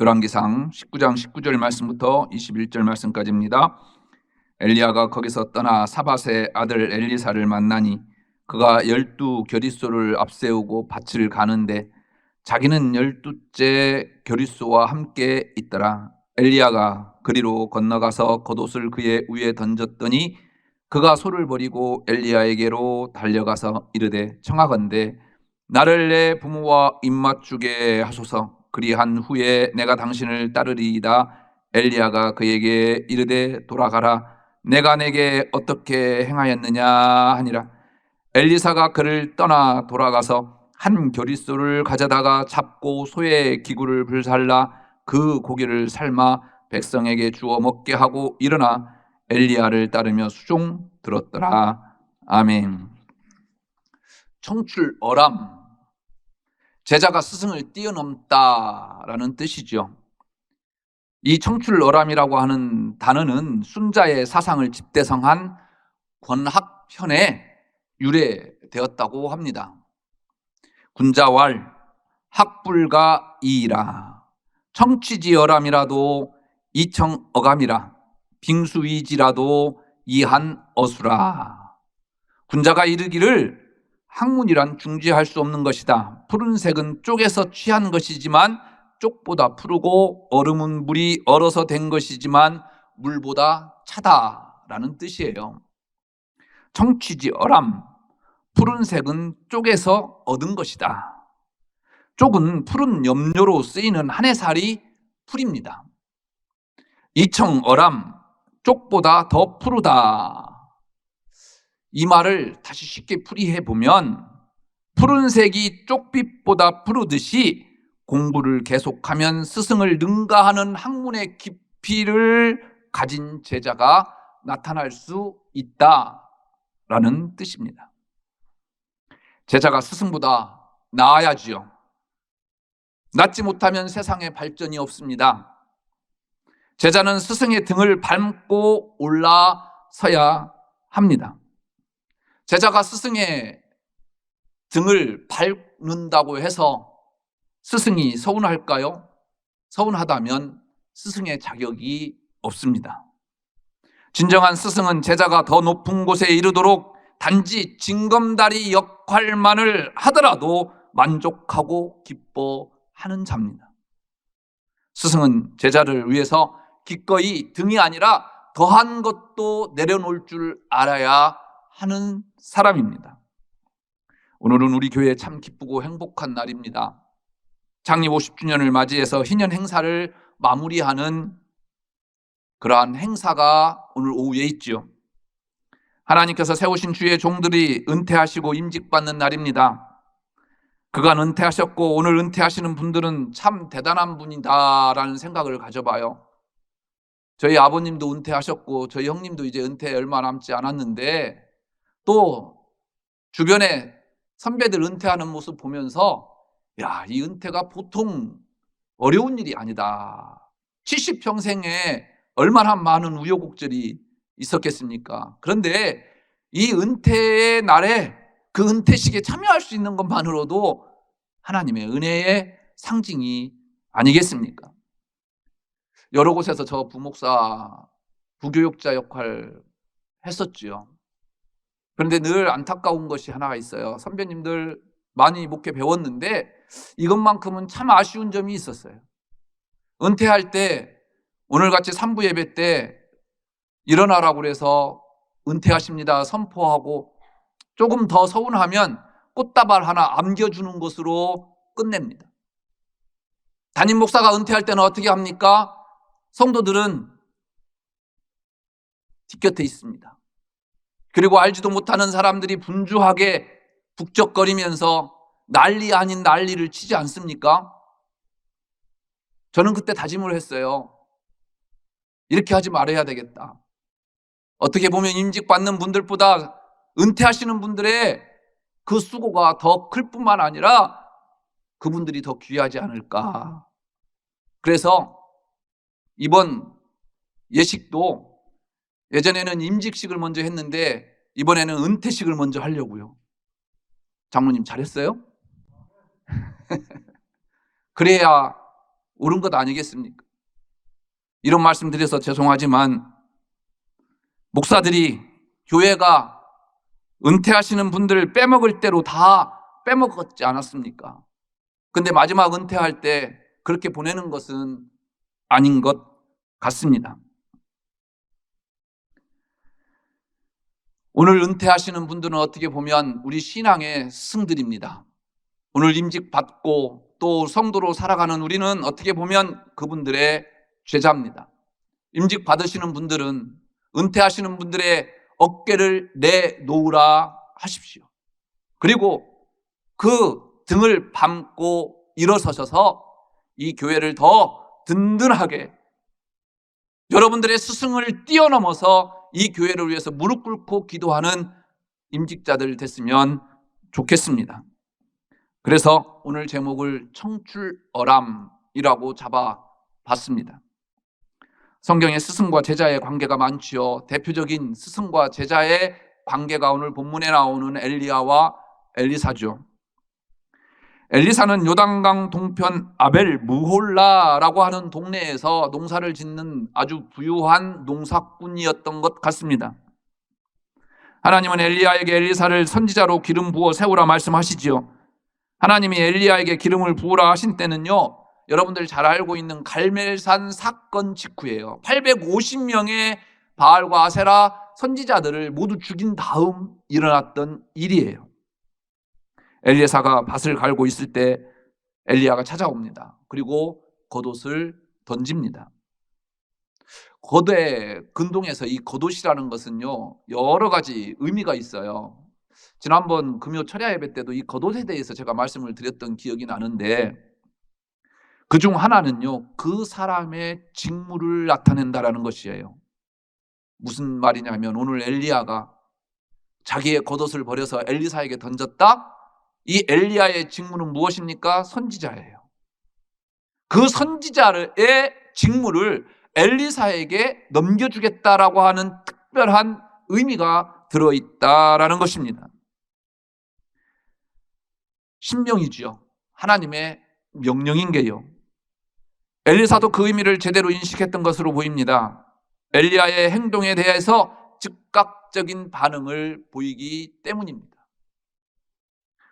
열왕기상 19장 19절 말씀부터 21절 말씀까지입니다. 엘리야가 거기서 떠나 사밧의 아들 엘리사를 만나니 그가 열두 결의소를 앞세우고 밭을 가는데 자기는 열두째 결의소와 함께 있더라. 엘리야가 그리로 건너가서 겉옷을 그의 위에 던졌더니 그가 소를 버리고 엘리야에게로 달려가서 이르되 청하건대 나를 내 부모와 입맞추게 하소서. 그리한 후에 내가 당신을 따르리이다. 엘리야가 그에게 이르되 돌아가라. 내가 내게 어떻게 행하였느냐 하니라. 엘리사가 그를 떠나 돌아가서 한 교리소를 가져다가 잡고 소의 기구를 불살라. 그 고기를 삶아 백성에게 주어 먹게 하고 일어나 엘리야를 따르며 수종 들었더라. 아멘. 청출 어람. 제자가 스승을 뛰어넘다라는 뜻이죠. 이 청출 어람이라고 하는 단어는 순자의 사상을 집대성한 권학편에 유래되었다고 합니다. 군자왈 학불가 이이라. 청취지어람이라도 이청어감이라 빙수이지라도 이한 어수라 군자가 이르기를 학문이란 중지할 수 없는 것이다. 푸른색은 쪽에서 취한 것이지만 쪽보다 푸르고 얼음은 물이 얼어서 된 것이지만 물보다 차다라는 뜻이에요. 청취지 어람 푸른색은 쪽에서 얻은 것이다. 쪽은 푸른 염료로 쓰이는 한 해살이 풀입니다. 이청 어람 쪽보다 더 푸르다. 이 말을 다시 쉽게 풀이해 보면 푸른색이 쪽빛보다 푸르듯이 공부를 계속하면 스승을 능가하는 학문의 깊이를 가진 제자가 나타날 수 있다라는 뜻입니다. 제자가 스승보다 나아야지요. 낫지 못하면 세상에 발전이 없습니다. 제자는 스승의 등을 밟고 올라서야 합니다. 제자가 스승의 등을 밟는다고 해서 스승이 서운할까요? 서운하다면 스승의 자격이 없습니다. 진정한 스승은 제자가 더 높은 곳에 이르도록 단지 징검다리 역할만을 하더라도 만족하고 기뻐하는 자입니다. 스승은 제자를 위해서 기꺼이 등이 아니라 더한 것도 내려놓을 줄 알아야 하는 사람입니다. 오늘은 우리 교회 참 기쁘고 행복한 날입니다. 창립 50주년을 맞이해서 희년 행사를 마무리하는 그러한 행사가 오늘 오후에 있지요. 하나님께서 세우신 주의 종들이 은퇴하시고 임직받는 날입니다. 그간 은퇴하셨고 오늘 은퇴하시는 분들은 참 대단한 분이다라는 생각을 가져봐요. 저희 아버님도 은퇴하셨고 저희 형님도 이제 은퇴 얼마 남지 않았는데 또 주변에 선배들 은퇴하는 모습 보면서 야, 이 은퇴가 보통 어려운 일이 아니다. 70평생에 얼마나 많은 우여곡절이 있었겠습니까? 그런데 이 은퇴의 날에 그 은퇴식에 참여할 수 있는 것만으로도 하나님의 은혜의 상징이 아니겠습니까? 여러 곳에서 저 부목사 부교육자 역할 했었지요. 그런데 늘 안타까운 것이 하나가 있어요. 선배님들 많이 목회 배웠는데 이것만큼은 참 아쉬운 점이 있었어요. 은퇴할 때 오늘 같이 3부 예배 때 일어나라고 그래서 은퇴하십니다 선포하고 조금 더 서운하면 꽃다발 하나 안겨주는 것으로 끝냅니다. 담임 목사가 은퇴할 때는 어떻게 합니까? 성도들은 뒷곁에 있습니다. 그리고 알지도 못하는 사람들이 분주하게 북적거리면서 난리 아닌 난리를 치지 않습니까? 저는 그때 다짐을 했어요. 이렇게 하지 말아야 되겠다. 어떻게 보면 임직받는 분들보다 은퇴하시는 분들의 그 수고가 더 클 뿐만 아니라 그분들이 더 귀하지 않을까. 그래서 이번 예식도 예전에는 임직식을 먼저 했는데 이번에는 은퇴식을 먼저 하려고요. 장로님 잘했어요? 그래야 옳은 것 아니겠습니까? 이런 말씀 드려서 죄송하지만 목사들이 교회가 은퇴하시는 분들 빼먹을 대로 다 빼먹었지 않았습니까? 근데 마지막 은퇴할 때 그렇게 보내는 것은 아닌 것 같습니다. 오늘 은퇴하시는 분들은 어떻게 보면 우리 신앙의 스승들입니다. 오늘 임직 받고 또 성도로 살아가는 우리는 어떻게 보면 그분들의 제자입니다. 임직 받으시는 분들은 은퇴하시는 분들의 어깨를 내놓으라 하십시오. 그리고 그 등을 밟고 일어서셔서 이 교회를 더 든든하게 여러분들의 스승을 뛰어넘어서 이 교회를 위해서 무릎 꿇고 기도하는 임직자들 됐으면 좋겠습니다. 그래서 오늘 제목을 청출어람이라고 잡아 봤습니다. 성경에 스승과 제자의 관계가 많지요. 대표적인 스승과 제자의 관계가 오늘 본문에 나오는 엘리야와 엘리사죠. 엘리사는 요단강 동편 아벨 무홀라라고 하는 동네에서 농사를 짓는 아주 부유한 농사꾼이었던 것 같습니다. 하나님은 엘리야에게 엘리사를 선지자로 기름 부어 세우라 말씀하시지요. 하나님이 엘리야에게 기름을 부으라 하신 때는요. 여러분들 잘 알고 있는 갈멜산 사건 직후예요. 850명의 바알과 아세라 선지자들을 모두 죽인 다음 일어났던 일이에요. 엘리사가 밭을 갈고 있을 때 엘리야가 찾아옵니다. 그리고 겉옷을 던집니다. 거대 근동에서 이 겉옷이라는 것은요 여러 가지 의미가 있어요. 지난번 금요 철야 예배 때도 이 겉옷에 대해서 제가 말씀을 드렸던 기억이 나는데 그 중 하나는요 그 사람의 직무를 나타낸다라는 것이에요. 무슨 말이냐면 오늘 엘리야가 자기의 겉옷을 버려서 엘리사에게 던졌다. 이 엘리야의 직무는 무엇입니까? 선지자예요. 그 선지자의 직무를 엘리사에게 넘겨주겠다라고 하는 특별한 의미가 들어있다라는 것입니다. 신명이지요. 하나님의 명령인 게요. 엘리사도 그 의미를 제대로 인식했던 것으로 보입니다. 엘리야의 행동에 대해서 즉각적인 반응을 보이기 때문입니다.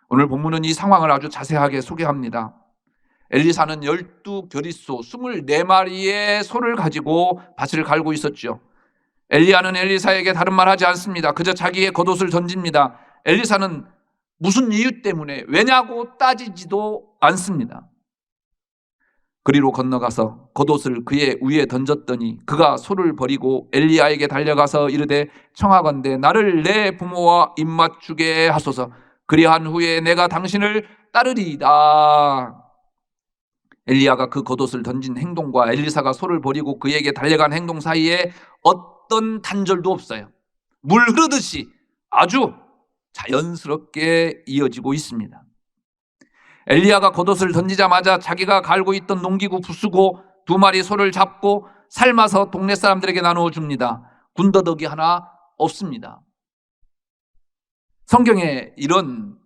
오늘 본문은 이 상황을 아주 자세하게 소개합니다. 엘리사는 열두 결의소 24마리의 소를 가지고 밭을 갈고 있었죠. 엘리야는 엘리사에게 다른 말 하지 않습니다. 그저 자기의 겉옷을 던집니다. 엘리사는 무슨 이유 때문에 왜냐고 따지지도 않습니다. 그리로 건너가서 겉옷을 그의 위에 던졌더니 그가 소를 버리고 엘리야에게 달려가서 이르되 청하건대 나를 내 부모와 입맞추게 하소서 그리한 후에 내가 당신을 따르리이다. 엘리야가 그 겉옷을 던진 행동과 엘리사가 소를 버리고 그에게 달려간 행동 사이에 어떤 단절도 없어요. 물 흐르듯이 아주 자연스럽게 이어지고 있습니다. 엘리야가 겉옷을 던지자마자 자기가 갈고 있던 농기구 부수고 두 마리 소를 잡고 삶아서 동네 사람들에게 나누어 줍니다. 군더더기 하나 없습니다. 성경에 이런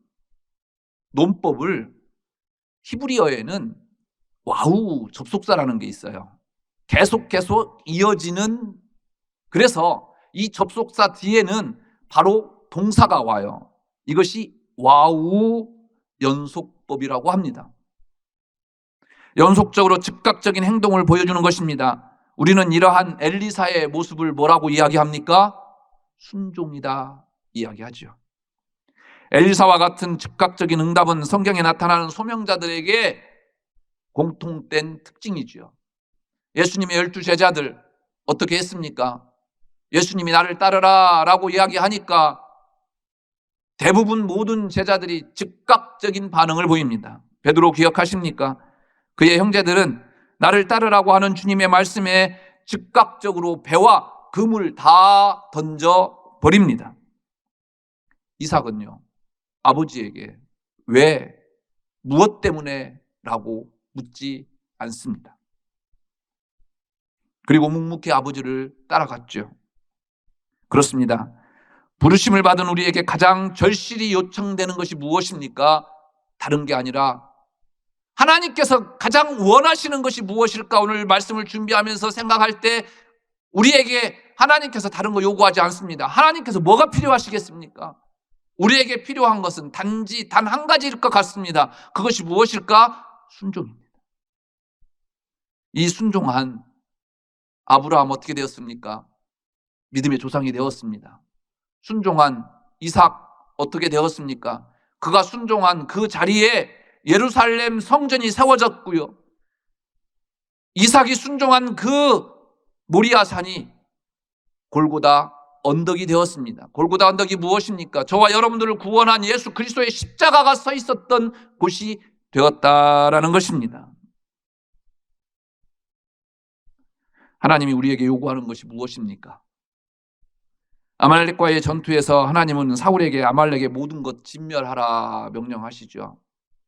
논법을 히브리어에는 와우 접속사라는 게 있어요. 계속 계속 이어지는 그래서 이 접속사 뒤에는 바로 동사가 와요. 이것이 와우 연속법이라고 합니다. 연속적으로 즉각적인 행동을 보여주는 것입니다. 우리는 이러한 엘리사의 모습을 뭐라고 이야기합니까? 순종이다 이야기하죠. 엘리사와 같은 즉각적인 응답은 성경에 나타나는 소명자들에게 공통된 특징이지요. 예수님의 열두 제자들 어떻게 했습니까? 예수님이 나를 따르라 라고 이야기하니까 대부분 모든 제자들이 즉각적인 반응을 보입니다. 베드로 기억하십니까? 그의 형제들은 나를 따르라고 하는 주님의 말씀에 즉각적으로 배와 금을 다 던져 버립니다. 이삭은요, 아버지에게 왜, 무엇 때문에 라고 묻지 않습니다. 그리고 묵묵히 아버지를 따라갔죠. 그렇습니다. 부르심을 받은 우리에게 가장 절실히 요청되는 것이 무엇입니까? 다른 게 아니라 하나님께서 가장 원하시는 것이 무엇일까? 오늘 말씀을 준비하면서 생각할 때 우리에게 하나님께서 다른 거 요구하지 않습니다. 하나님께서 뭐가 필요하시겠습니까? 우리에게 필요한 것은 단지 단 한 가지일 것 같습니다. 그것이 무엇일까? 순종입니다. 이 순종한 아브라함 어떻게 되었습니까? 믿음의 조상이 되었습니다. 순종한 이삭 어떻게 되었습니까? 그가 순종한 그 자리에 예루살렘 성전이 세워졌고요. 이삭이 순종한 그 모리아 산이 골고다 언덕이 되었습니다. 골고다 언덕이 무엇입니까? 저와 여러분들을 구원한 예수 그리스도의 십자가가 서 있었던 곳이 되었다라는 것입니다. 하나님이 우리에게 요구하는 것이 무엇입니까? 아말렉과의 전투에서 하나님은 사울에게 아말렉의 모든 것 진멸하라 명령하시죠.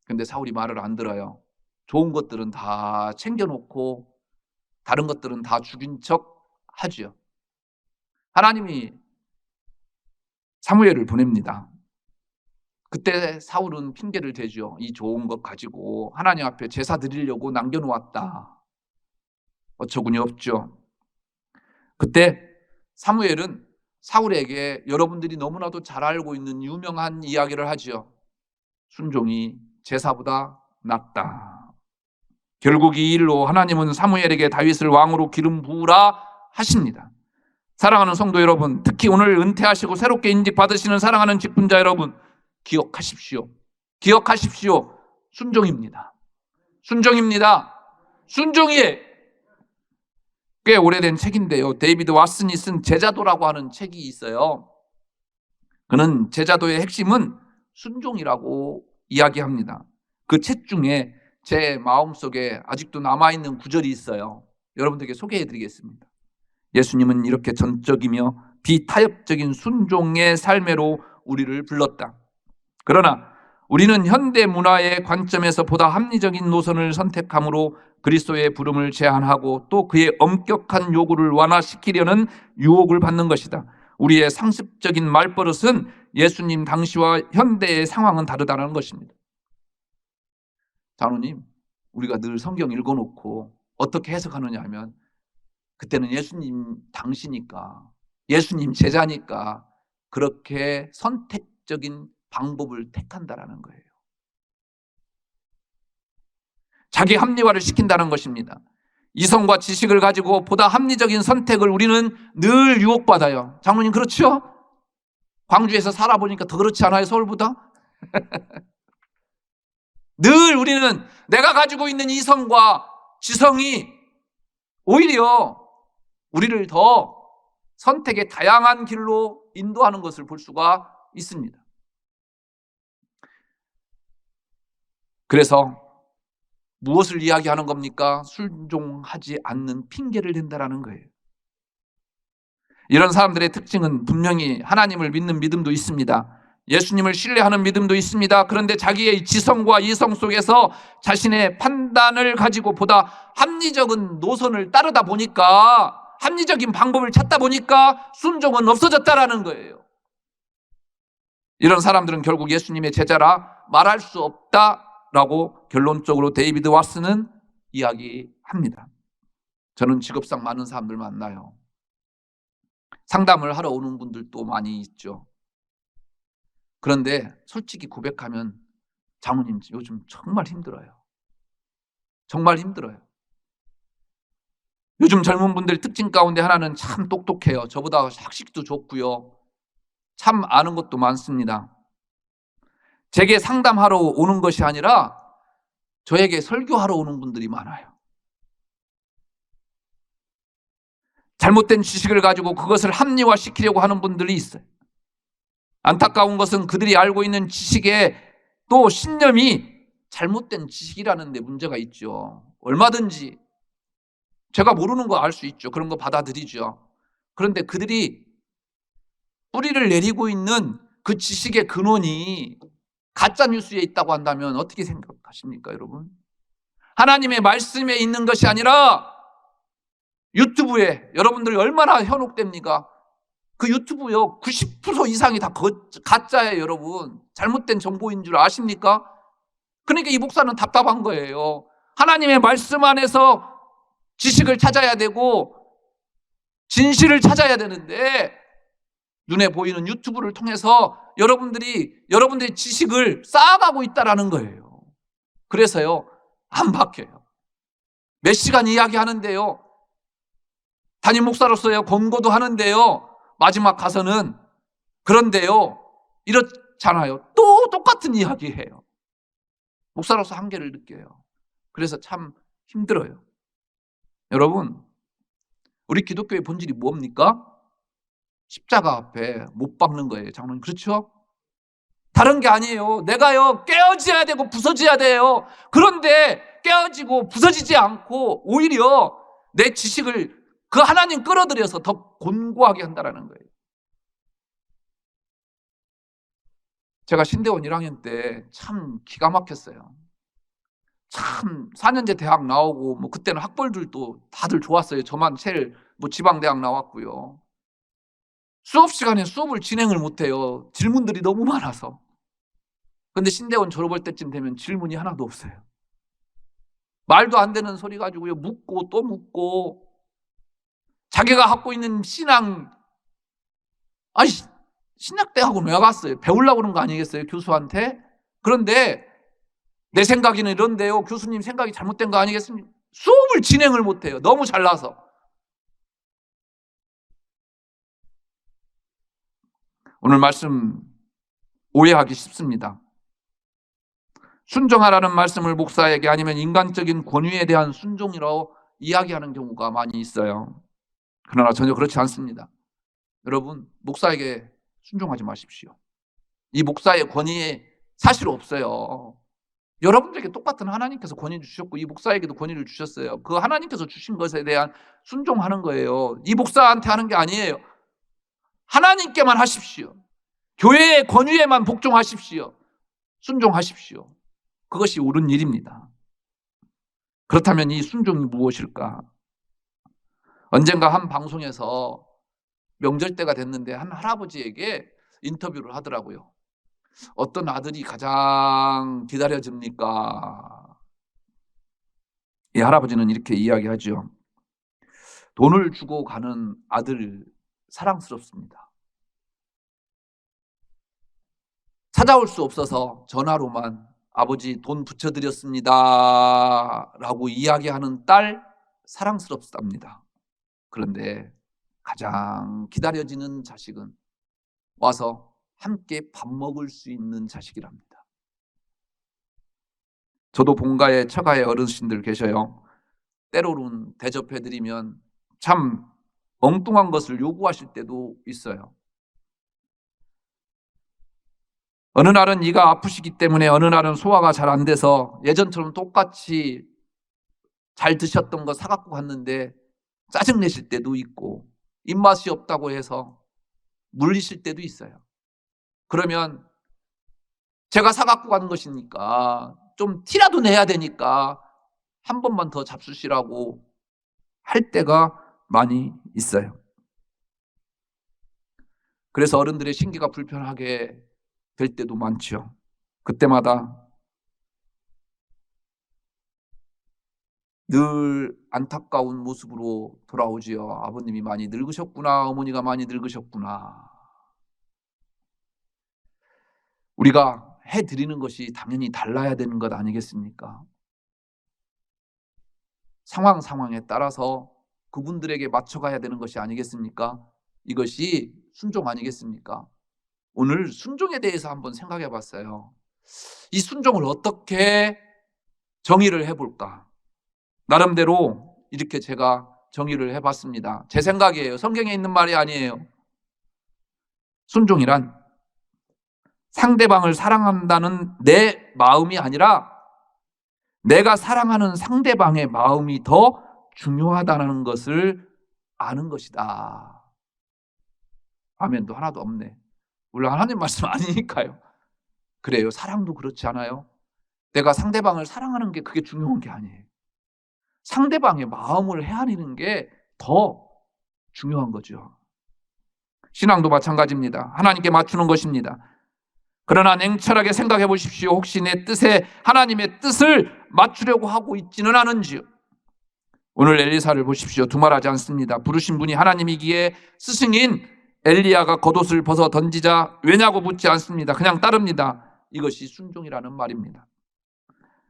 근데 사울이 말을 안 들어요. 좋은 것들은 다 챙겨놓고 다른 것들은 다 죽인 척 하죠. 하나님이 사무엘을 보냅니다. 그때 사울은 핑계를 대죠. 이 좋은 것 가지고 하나님 앞에 제사 드리려고 남겨놓았다. 어처구니 없죠. 그때 사무엘은 사울에게 여러분들이 너무나도 잘 알고 있는 유명한 이야기를 하죠. 순종이 제사보다 낫다. 결국 이 일로 하나님은 사무엘에게 다윗을 왕으로 기름 부으라 하십니다. 사랑하는 성도 여러분, 특히 오늘 은퇴하시고 새롭게 인직 받으시는 사랑하는 직분자 여러분, 기억하십시오. 기억하십시오. 순종입니다. 순종입니다. 순종이에 꽤 오래된 책인데요. 데이비드 왓슨이 쓴 제자도라고 하는 책이 있어요. 그는 제자도의 핵심은 순종이라고 이야기합니다. 그 책 중에 제 마음속에 아직도 남아있는 구절이 있어요. 여러분들께 소개해 드리겠습니다. 예수님은 이렇게 전적이며 비타협적인 순종의 삶으로 우리를 불렀다. 그러나 우리는 현대 문화의 관점에서 보다 합리적인 노선을 선택함으로 그리스도의 부름을 제한하고 또 그의 엄격한 요구를 완화시키려는 유혹을 받는 것이다. 우리의 상습적인 말버릇은 예수님 당시와 현대의 상황은 다르다는 것입니다. 장로님, 우리가 늘 성경 읽어놓고 어떻게 해석하느냐 하면 그때는 예수님 당시니까 예수님 제자니까 그렇게 선택적인 방법을 택한다라는 거예요. 자기 합리화를 시킨다는 것입니다. 이성과 지식을 가지고 보다 합리적인 선택을 우리는 늘 유혹받아요. 장모님 그렇죠? 광주에서 살아보니까 더 그렇지 않아요? 서울보다? 늘 우리는 내가 가지고 있는 이성과 지성이 오히려 우리를 더 선택의 다양한 길로 인도하는 것을 볼 수가 있습니다. 그래서 무엇을 이야기하는 겁니까? 순종하지 않는 핑계를 댄다라는 거예요. 이런 사람들의 특징은 분명히 하나님을 믿는 믿음도 있습니다. 예수님을 신뢰하는 믿음도 있습니다. 그런데 자기의 지성과 이성 속에서 자신의 판단을 가지고 보다 합리적인 노선을 따르다 보니까 합리적인 방법을 찾다 보니까 순종은 없어졌다라는 거예요. 이런 사람들은 결국 예수님의 제자라 말할 수 없다라고 결론적으로 데이비드 왓스는 이야기합니다. 저는 직업상 많은 사람들 만나요. 상담을 하러 오는 분들도 많이 있죠. 그런데 솔직히 고백하면 장모님 요즘 정말 힘들어요. 정말 힘들어요. 요즘 젊은 분들 특징 가운데 하나는 참 똑똑해요. 저보다 학식도 좋고요. 참 아는 것도 많습니다. 제게 상담하러 오는 것이 아니라 저에게 설교하러 오는 분들이 많아요. 잘못된 지식을 가지고 그것을 합리화시키려고 하는 분들이 있어요. 안타까운 것은 그들이 알고 있는 지식에 또 신념이 잘못된 지식이라는 데 문제가 있죠. 얼마든지 제가 모르는 거 알 수 있죠. 그런 거 받아들이죠. 그런데 그들이 뿌리를 내리고 있는 그 지식의 근원이 가짜 뉴스에 있다고 한다면 어떻게 생각하십니까, 여러분? 하나님의 말씀에 있는 것이 아니라 유튜브에 여러분들이 얼마나 현혹됩니까? 그 유튜브요 90% 이상이 다 거- 가짜예요, 여러분. 잘못된 정보인 줄 아십니까? 그러니까 이 목사는 답답한 거예요. 하나님의 말씀 안에서 지식을 찾아야 되고 진실을 찾아야 되는데 눈에 보이는 유튜브를 통해서 여러분들이 여러분들의 지식을 쌓아가고 있다라는 거예요. 그래서요 안 바뀌어요. 몇 시간 이야기하는데요. 담임 목사로서요 권고도 하는데요. 마지막 가서는 그런데요 이렇잖아요. 또 똑같은 이야기해요. 목사로서 한계를 느껴요. 그래서 참 힘들어요. 여러분, 우리 기독교의 본질이 뭡니까? 십자가 앞에 못 박는 거예요, 장로님. 그렇죠? 다른 게 아니에요. 내가요, 깨어져야 되고 부서져야 돼요. 그런데 깨어지고 부서지지 않고 오히려 내 지식을 그 하나님 끌어들여서 더 곤고하게 한다라는 거예요. 제가 신대원 1학년 때 참 기가 막혔어요. 참 4년제 대학 나오고 뭐 그때는 학벌들도 다들 좋았어요. 저만 제일 뭐 지방 대학 나왔고요. 수업 시간에 수업을 진행을 못 해요. 질문들이 너무 많아서. 근데 신대원 졸업할 때쯤 되면 질문이 하나도 없어요. 말도 안 되는 소리 가지고요. 묻고 또 묻고 자기가 갖고 있는 신앙 아니 신학대학원 왜 갔어요? 배우려고 그런 거 아니겠어요? 교수한테? 그런데 내 생각에는 이런데요. 교수님 생각이 잘못된 거 아니겠습니까? 수업을 진행을 못해요. 너무 잘나서. 오늘 말씀 오해하기 쉽습니다. 순종하라는 말씀을 목사에게 아니면 인간적인 권위에 대한 순종이라고 이야기하는 경우가 많이 있어요. 그러나 전혀 그렇지 않습니다. 여러분, 목사에게 순종하지 마십시오. 이 목사의 권위에 사실 없어요. 여러분들에게 똑같은 하나님께서 권위를 주셨고 이 목사에게도 권위를 주셨어요. 그 하나님께서 주신 것에 대한 순종하는 거예요. 이 목사한테 하는 게 아니에요. 하나님께만 하십시오. 교회의 권위에만 복종하십시오. 순종하십시오. 그것이 옳은 일입니다. 그렇다면 이 순종이 무엇일까? 언젠가 한 방송에서 명절 때가 됐는데 한 할아버지에게 인터뷰를 하더라고요. 어떤 아들이 가장 기다려집니까? 이 할아버지는 이렇게 이야기하죠. 돈을 주고 가는 아들 사랑스럽습니다. 찾아올 수 없어서 전화로만 아버지 돈 붙여드렸습니다. 라고 이야기하는 딸 사랑스럽답니다. 그런데 가장 기다려지는 자식은 와서 함께 밥 먹을 수 있는 자식이랍니다. 저도 본가에 처가에 어르신들 계셔요. 때로는 대접해드리면 참 엉뚱한 것을 요구하실 때도 있어요. 어느 날은 이가 아프시기 때문에 어느 날은 소화가 잘 안 돼서 예전처럼 똑같이 잘 드셨던 거 사갖고 갔는데 짜증내실 때도 있고 입맛이 없다고 해서 물리실 때도 있어요. 그러면 제가 사갖고 가는 것이니까 좀 티라도 내야 되니까 한 번만 더 잡수시라고 할 때가 많이 있어요. 그래서 어른들의 신기가 불편하게 될 때도 많죠. 그때마다 늘 안타까운 모습으로 돌아오지요. 아버님이 많이 늙으셨구나. 어머니가 많이 늙으셨구나. 우리가 해 드리는 것이 당연히 달라야 되는 것 아니겠습니까? 상황 상황에 따라서 그분들에게 맞춰가야 되는 것이 아니겠습니까? 이것이 순종 아니겠습니까? 오늘 순종에 대해서 한번 생각해 봤어요. 이 순종을 어떻게 정의를 해볼까? 나름대로 이렇게 제가 정의를 해봤습니다. 제 생각이에요. 성경에 있는 말이 아니에요. 순종이란 상대방을 사랑한다는 내 마음이 아니라 내가 사랑하는 상대방의 마음이 더 중요하다는 것을 아는 것이다. 아멘도 하나도 없네. 물론 하나님 말씀 아니니까요. 그래요. 사랑도 그렇지 않아요? 내가 상대방을 사랑하는 게 그게 중요한 게 아니에요. 상대방의 마음을 헤아리는 게 더 중요한 거죠. 신앙도 마찬가지입니다. 하나님께 맞추는 것입니다. 그러나 냉철하게 생각해 보십시오. 혹시 내 뜻에 하나님의 뜻을 맞추려고 하고 있지는 않은지요? 오늘 엘리사를 보십시오. 두말하지 않습니다. 부르신 분이 하나님이기에 스승인 엘리야가 겉옷을 벗어 던지자 왜냐고 묻지 않습니다. 그냥 따릅니다. 이것이 순종이라는 말입니다.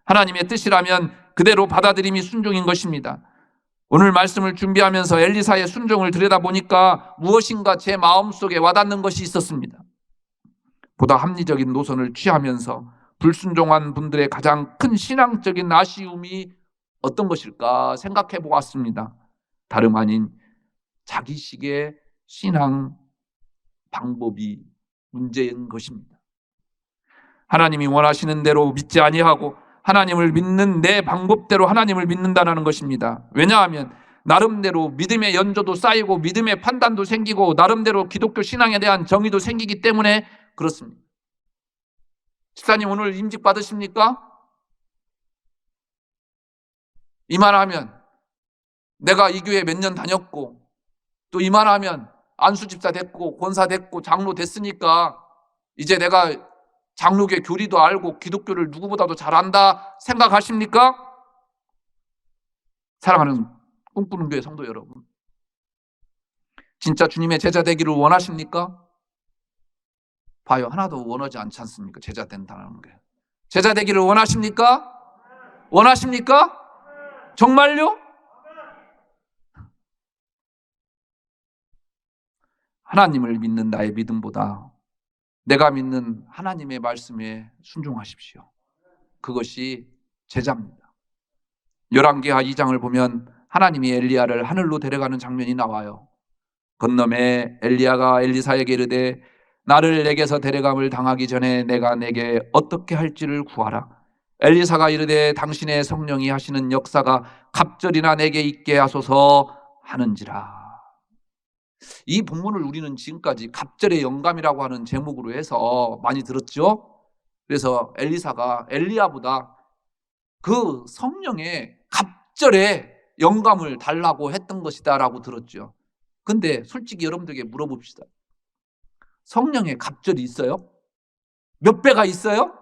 하나님의 뜻이라면 그대로 받아들임이 순종인 것입니다. 오늘 말씀을 준비하면서 엘리사의 순종을 들여다보니까 무엇인가 제 마음속에 와닿는 것이 있었습니다. 보다 합리적인 노선을 취하면서 불순종한 분들의 가장 큰 신앙적인 아쉬움이 어떤 것일까 생각해 보았습니다. 다름 아닌 자기식의 신앙 방법이 문제인 것입니다. 하나님이 원하시는 대로 믿지 아니하고 하나님을 믿는 내 방법대로 하나님을 믿는다는 것입니다. 왜냐하면 나름대로 믿음의 연조도 쌓이고 믿음의 판단도 생기고 나름대로 기독교 신앙에 대한 정의도 생기기 때문에 그렇습니다. 집사님 오늘 임직 받으십니까? 이만하면 내가 이 교회 몇 년 다녔고 또 이만하면 안수 집사 됐고 권사 됐고 장로 됐으니까 이제 내가 장로계 교리도 알고 기독교를 누구보다도 잘한다 생각하십니까? 사랑하는 꿈꾸는 교회 성도 여러분. 진짜 주님의 제자 되기를 원하십니까? 봐요. 하나도 원하지 않지 않습니까? 제자 된다는 게. 제자 되기를 원하십니까? 원하십니까? 정말요? 하나님을 믿는 나의 믿음보다 내가 믿는 하나님의 말씀에 순종하십시오. 그것이 제자입니다. 열왕기하 2장을 보면 하나님이 엘리야를 하늘로 데려가는 장면이 나와요. 건너에 엘리야가 엘리사에게 이르되 나를 내게서 데려감을 당하기 전에 내가 내게 어떻게 할지를 구하라. 엘리사가 이르되 당신의 성령이 하시는 역사가 갑절이나 내게 있게 하소서 하는지라. 이 본문을 우리는 지금까지 갑절의 영감이라고 하는 제목으로 해서 많이 들었죠. 그래서 엘리사가 엘리야보다 그 성령의 갑절의 영감을 달라고 했던 것이다라고 들었죠. 근데 솔직히 여러분들에게 물어봅시다. 성령의 갑절이 있어요? 몇 배가 있어요?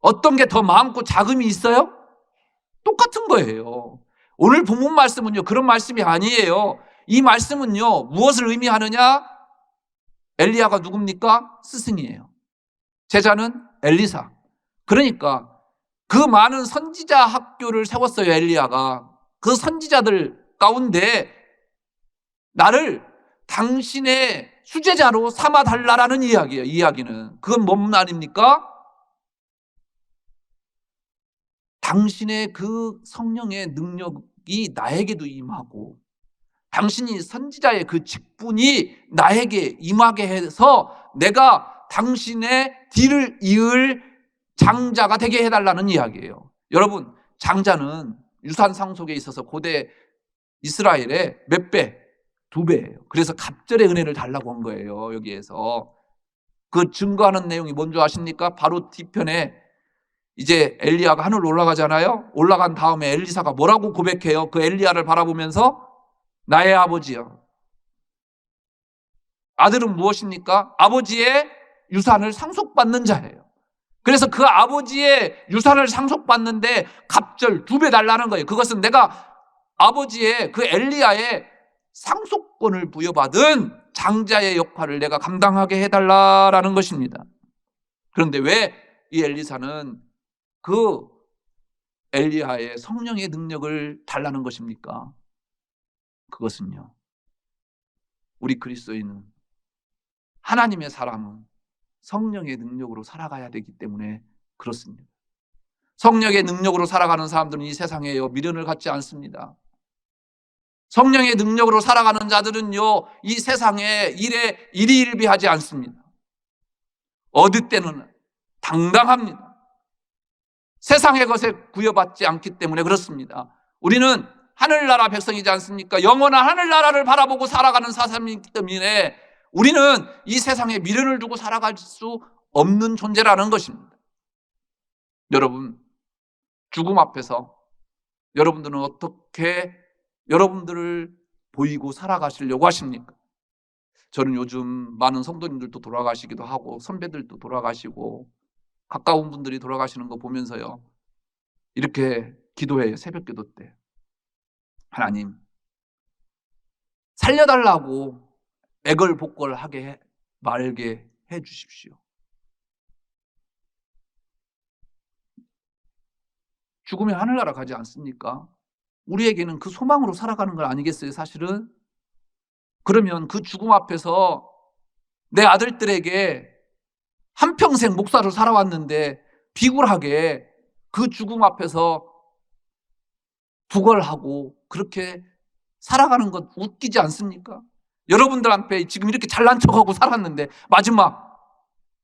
어떤 게더 많고 자금이 있어요? 똑같은 거예요. 오늘 본문 말씀은요, 그런 말씀이 아니에요. 이 말씀은요, 무엇을 의미하느냐? 엘리야가 누굽니까? 스승이에요. 제자는 엘리사. 그러니까 그 많은 선지자 학교를 세웠어요, 엘리야가. 그 선지자들 가운데 나를 당신의 수제자로 삼아 달라라는 이야기예요. 이야기는 그건 뭔 말입니까? 당신의 그 성령의 능력이 나에게도 임하고 당신이 선지자의 그 직분이 나에게 임하게 해서 내가 당신의 뒤를 이을 장자가 되게 해달라는 이야기예요. 여러분, 장자는 유산 상속에 있어서 고대 이스라엘의 몇 배? 두 배예요. 그래서 갑절의 은혜를 달라고 한 거예요. 여기에서. 그 증거하는 내용이 뭔지 아십니까? 바로 뒤편에 이제 엘리야가 하늘 올라가잖아요. 올라간 다음에 엘리사가 뭐라고 고백해요? 그 엘리야를 바라보면서 나의 아버지요. 아들은 무엇입니까? 아버지의 유산을 상속받는 자예요. 그래서 그 아버지의 유산을 상속받는데 갑절 두 배 달라는 거예요. 그것은 내가 아버지의 그 엘리야의 상속권을 부여받은 장자의 역할을 내가 감당하게 해달라라는 것입니다. 그런데 왜 이 엘리사는 그 엘리야의 성령의 능력을 달라는 것입니까? 그것은요. 우리 그리스도인은 하나님의 사람은 성령의 능력으로 살아가야 되기 때문에 그렇습니다. 성령의 능력으로 살아가는 사람들은 이 세상에 미련을 갖지 않습니다. 성령의 능력으로 살아가는 자들은요, 이 세상에 일에 일희일비하지 않습니다. 얻을 때는 당당합니다. 세상의 것에 구여받지 않기 때문에 그렇습니다. 우리는 하늘나라 백성이지 않습니까? 영원한 하늘나라를 바라보고 살아가는 사람이기 때문에 우리는 이 세상에 미련을 두고 살아갈 수 없는 존재라는 것입니다. 여러분, 죽음 앞에서 여러분들은 어떻게 여러분들을 보이고 살아가시려고 하십니까? 저는 요즘 많은 성도님들도 돌아가시기도 하고 선배들도 돌아가시고 가까운 분들이 돌아가시는 거 보면서요. 이렇게 기도해요. 새벽 기도 때. 하나님 살려달라고 애걸복걸하게 해- 말게 해 주십시오. 죽으면 하늘나라 가지 않습니까? 우리에게는 그 소망으로 살아가는 건 아니겠어요, 사실은? 그러면 그 죽음 앞에서 내 아들들에게 한평생 목사로 살아왔는데 비굴하게 그 죽음 앞에서 부걸하고 그렇게 살아가는 것 웃기지 않습니까? 여러분들한테 지금 이렇게 잘난 척하고 살았는데 마지막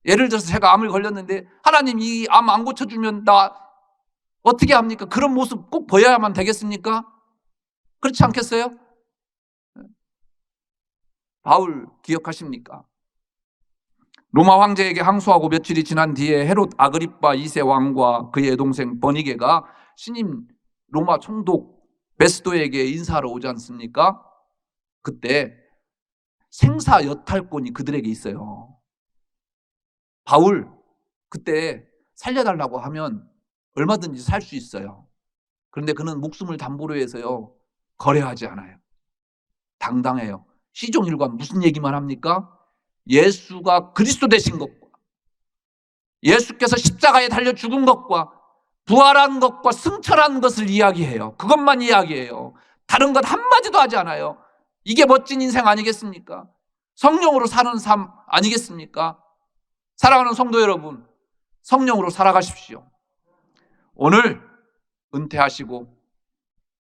예를 들어서 제가 암을 걸렸는데 하나님 이 암 안 고쳐주면 나 어떻게 합니까? 그런 모습 꼭 보여야만 되겠습니까? 그렇지 않겠어요? 바울 기억하십니까? 로마 황제에게 항소하고 며칠이 지난 뒤에 헤롯 아그리빠 2세 왕과 그의 동생 버니게가 신임 로마 총독 베스도에게 인사하러 오지 않습니까? 그때 생사 여탈권이 그들에게 있어요. 바울 그때 살려달라고 하면 얼마든지 살 수 있어요. 그런데 그는 목숨을 담보로 해서요 거래하지 않아요. 당당해요. 시종일관 무슨 얘기만 합니까? 예수가 그리스도 되신 것과 예수께서 십자가에 달려 죽은 것과 부활한 것과 승천한 것을 이야기해요. 그것만 이야기해요. 다른 것 한마디도 하지 않아요. 이게 멋진 인생 아니겠습니까? 성령으로 사는 삶 아니겠습니까? 사랑하는 성도 여러분, 성령으로 살아가십시오. 오늘 은퇴하시고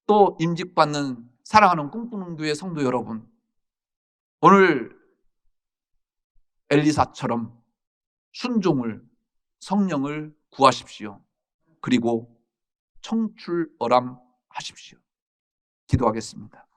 또 임직받는 사랑하는 꿈꾸는 교회 성도 여러분, 오늘 엘리사처럼 순종을 성령을 구하십시오. 그리고 청출어람 하십시오. 기도하겠습니다.